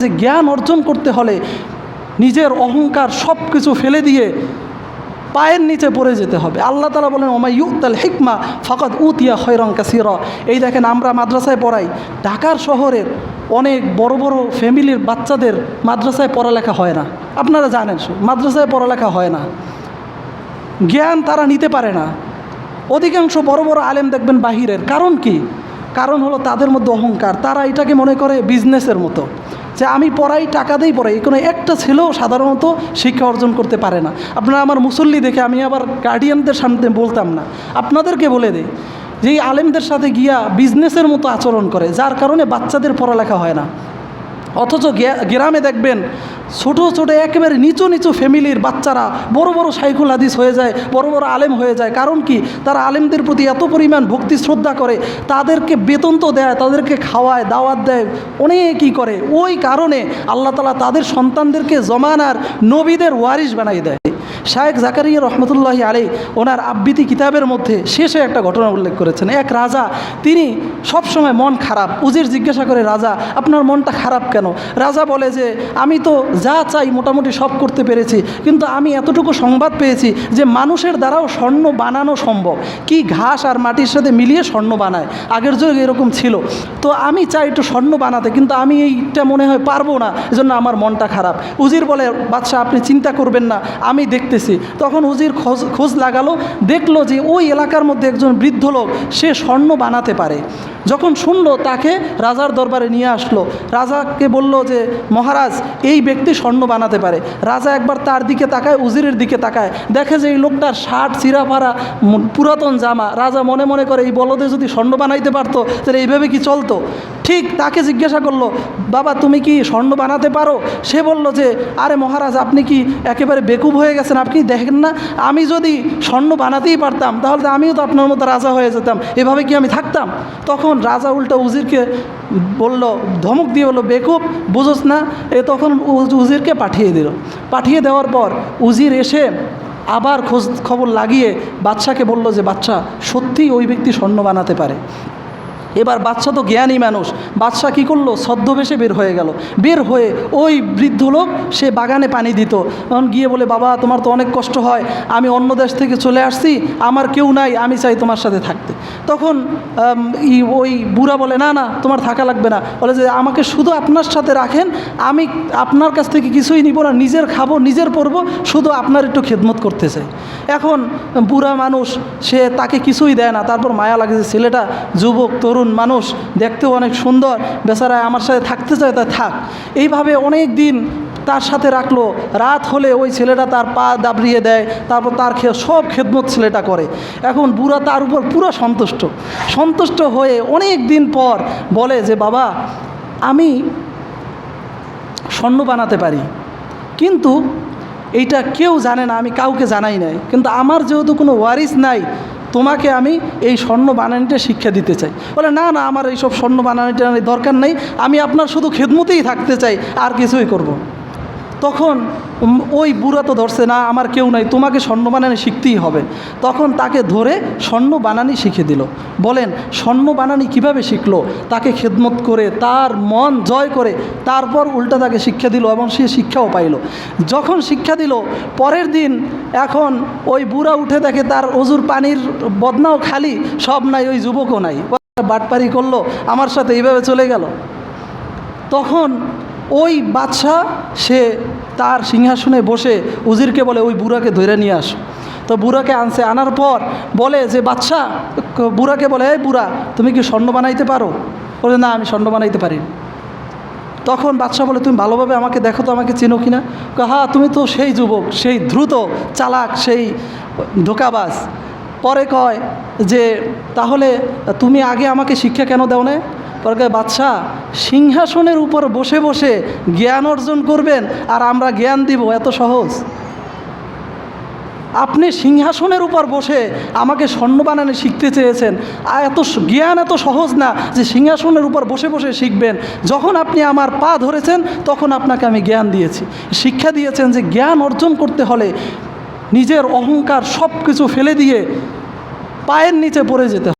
যে জ্ঞান অর্জন করতে হলে নিজের অহংকার সব কিছু ফেলে দিয়ে পায়ের নিচে পড়ে যেতে হবে। আল্লাহ তালা বলেন, ওমাই ইউতাল হিকমা ফকত উতিয়া খৈরং কাসির। এই দেখেন, আমরা মাদ্রাসায় পড়াই, ঢাকার শহরের অনেক বড় বড় ফ্যামিলির বাচ্চাদের মাদ্রাসায় পড়ালেখা হয় না। আপনারা জানেন, মাদ্রাসায় পড়ালেখা হয় না। জ্ঞান তারা নিতে পারে না। অধিকাংশ বড় বড় আলেম দেখবেন বাহিরের। কারণ কি? কারণ হলো তাদের মধ্যে অহংকার। তারা এটাকে মনে করে বিজনেসের মতো। যে আমি পড়াই, টাকা দিয়েই পড়াই। কোনো একটা ছেলেও সাধারণত শিক্ষা অর্জন করতে পারে না। আপনারা আমার মুসল্লি দেখে আমি আবার গার্ডিয়ানদের সামনে বলতাম না। আপনাদেরকে বলে দিই, যে এই আলেমদের সাথে গিয়া বিজনেসের মতো আচরণ করে, যার কারণে বাচ্চাদের পড়ালেখা হয় না। অথচ গ্রামে দেখবেন ছোট ছোটো একেবারে নিচু নিচু ফ্যামিলির বাচ্চারা বড় বড় সাইকুল হাদিস হয়ে যায়, বড় বড় আলেম হয়ে যায়। কারণ কি? তারা আলেমদের প্রতি এত পরিমাণ ভক্তি শ্রদ্ধা করে, তাদেরকে বেতন তো দেয়, তাদেরকে খাওয়ায়, দাওয়াত দেয়, অনেকই করে। ওই কারণে আল্লাহ তালা তাদের সন্তানদেরকে জমানার নবীদের ওয়ারিশ বানাই দেয়। শায়েখ জাকারিয়া রহমতুল্লাহ আলী ওনার আবৃত্তি কিতাবের মধ্যে শেষে একটা ঘটনা উল্লেখ করেছেন। এক রাজা, তিনি সবসময় মন খারাপ। উজির জিজ্ঞাসা করে, রাজা, আপনার মনটা খারাপ কেন? রাজা বলে যে, আমি তো যা চাই মোটামুটি সব করতে পেরেছি, কিন্তু আমি এতটুকু সংবাদ পেয়েছি যে মানুষের দ্বারাও স্বর্ণ বানানো সম্ভব। কি ঘাস আর মাটির সাথে মিলিয়ে স্বর্ণ বানায়? আগের যুগে এরকম ছিল। তো আমি চাই একটু স্বর্ণ বানাতে, কিন্তু আমি এইটা মনে হয় পারব না। এজন্য আমার মনটা খারাপ। উজির বলে, বাদশাহ, আপনি চিন্তা করবেন না। আমি দেখতেছি। তখন উজির খোঁজ খোঁজ লাগালো, দেখল যে ওই এলাকার মধ্যে একজন বৃদ্ধ লোক, সে স্বর্ণ বানাতে পারে। যখন শুনলো, তাকে রাজার দরবারে নিয়ে আসলো। রাজাকে বলল যে, মহারাজ, এই ব্যক্তি স্বর্ণ বানাতে পারে। রাজা একবার তার দিকে তাকায়, উজিরের দিকে তাকায়। দেখে যে এই লোকটার শার্ট চিরাফারা পুরাতন জামা। রাজা মনে মনে করে, এই বলদে যদি স্বর্ণ বানাইতে পারতো, তাহলে এইভাবে কি চলতো? ঠিক তাকে জিজ্ঞাসা করল, বাবা, তুমি কি স্বর্ণ বানাতে পারো? সে বলল যে, আরে মহারাজ, আপনি কি একেবারে বেকুব হয়ে গেছেন? আপনি দেখেন না, আমি যদি স্বর্ণ বানাতেই পারতাম, তাহলে তো আমিও তো আপনার মতো রাজা হয়ে যেতাম। এভাবে কি আমি থাকতাম? তখন রাজা উল্টা উজিরকে বলল, ধমক দিয়ে বলল, বেকুব, বুঝোস না? এ তখন উজ- উজিরকে পাঠিয়ে দিল। পাঠিয়ে দেওয়ার পর উজির এসে আবার খোঁজ খবর লাগিয়ে বাদশাকে বলল যে বাচ্চা সত্যিই ওই ব্যক্তি স্বর্ণ বানাতে পারে। এবার বাচ্চা তো জ্ঞানী মানুষ। বাচ্চা কী করল? ছদ্মবেশে বের হয়ে গেল। বের হয়ে ওই বৃদ্ধ লোক সে বাগানে পানি দিত। তখন গিয়ে বলে, বাবা, তোমার তো অনেক কষ্ট হয়। আমি অন্য দেশ থেকে চলে আসছি। আমার কেউ নাই। আমি চাই তোমার সাথে থাকতে। তখন ওই বুড়া বলে, না না, তোমার থাকা লাগবে না। বলে যে, আমাকে শুধু আপনার সাথে রাখেন। আমি আপনার কাছ থেকে কিছুই নিব না। নিজের খাব, নিজের পরবো। শুধু আপনার একটু খেদমত করতে চাই। এখন বুড়া মানুষ, সে তাকে কিছুই দেয় না। তারপর মায়া লাগে যে, ছেলেটা, যুবক, তরুণ মানুষ, দেখতেও অনেক সুন্দর। বেচারা আমার সাথে থাকতে চায় তা থাক। এইভাবে অনেক দিন তার সাথে রাখল। রাত হলে ওই ছেলেটা তার পা দাবড়িয়ে দেয়, তারপর তার সব খেদমত ছেলেটা করে। এখন বুড়া তার উপর পুরো সন্তুষ্ট। সন্তুষ্ট হয়ে অনেক দিন পর বলে যে, বাবা, আমি স্বর্ণ বানাতে পারি। কিন্তু এইটা কেউ জানে না, আমি কাউকে জানাই নাই। কিন্তু আমার যেহেতু কোনো ওয়ারিস নাই তোমাকে আমি এই স্বর্ণ বানানিটা শিক্ষা দিতে চাই বলে, না না, আমার এইসব স্বর্ণ বানানিটা দরকার নেই আমি আপনার শুধু খেদমতেই থাকতে চাই, আর কিছুই করব। তখন ওই বুড়া তো ধরছে, না, আমার কেউ নাই, তোমাকে স্বর্ণ বানানি শিখতেই হবে। তখন তাকে ধরে স্বর্ণ বানানি শিখে দিল। বলেন, স্বর্ণ বানানি কীভাবে শিখলো? তাকে খেদমত করে, তার মন জয় করে, তারপর উল্টা তাকে শিক্ষা দিল এবং সে শিক্ষাও পাইল। যখন শিক্ষা দিল, পরের দিন এখন ওই বুড়া উঠে দেখে তার অজুর পানির বদনাও খালি, সব নাই, ওই যুবকও নাই। বাটপারি করল, আমার সাথে এইভাবে চলে গেল। তখন ওই বাদশাহ, সে তার সিংহাসনে বসে উজিরকে বলে, ওই বুড়াকে ধরে নিয়ে আস। তো বুড়াকে আনছে, আনার পর বলে যে, বাদশাহ, বুড়াকে বলে, এই বুড়া, তুমি কি স্বর্ণ বানাইতে পারো? বলে, না, আমি স্বর্ণ বানাইতে পারি তখন বাদশাহ বলে, তুমি ভালোভাবে আমাকে দেখো তো, আমাকে চেনো কিনা? হ্যাঁ তুমি তো সেই যুবক, সেই দ্রুত চালাক, সেই ধোকাবাজ। পরে কয় যে, তাহলে তুমি আগে আমাকে শিক্ষা কেন দাও না? পরে বাদশাহ, সিংহাসনের উপর বসে বসে জ্ঞান অর্জন করবেন আর আমরা জ্ঞান দিব, এত সহজ। আপনি সিংহাসনের উপর বসে আমাকে স্বর্ণ বানানো শিখতে চেয়েছেন। আর এত জ্ঞান এত সহজ না যে সিংহাসনের উপর বসে বসে শিখবেন। যখন আপনি আমার পা ধরেছেন, তখন আপনাকে আমি জ্ঞান দিয়েছি। শিক্ষা দিয়েছেন যে জ্ঞান অর্জন করতে হলে নিজের অহংকার সব কিছু ফেলে দিয়ে পায়ের নিচে পড়ে যেতে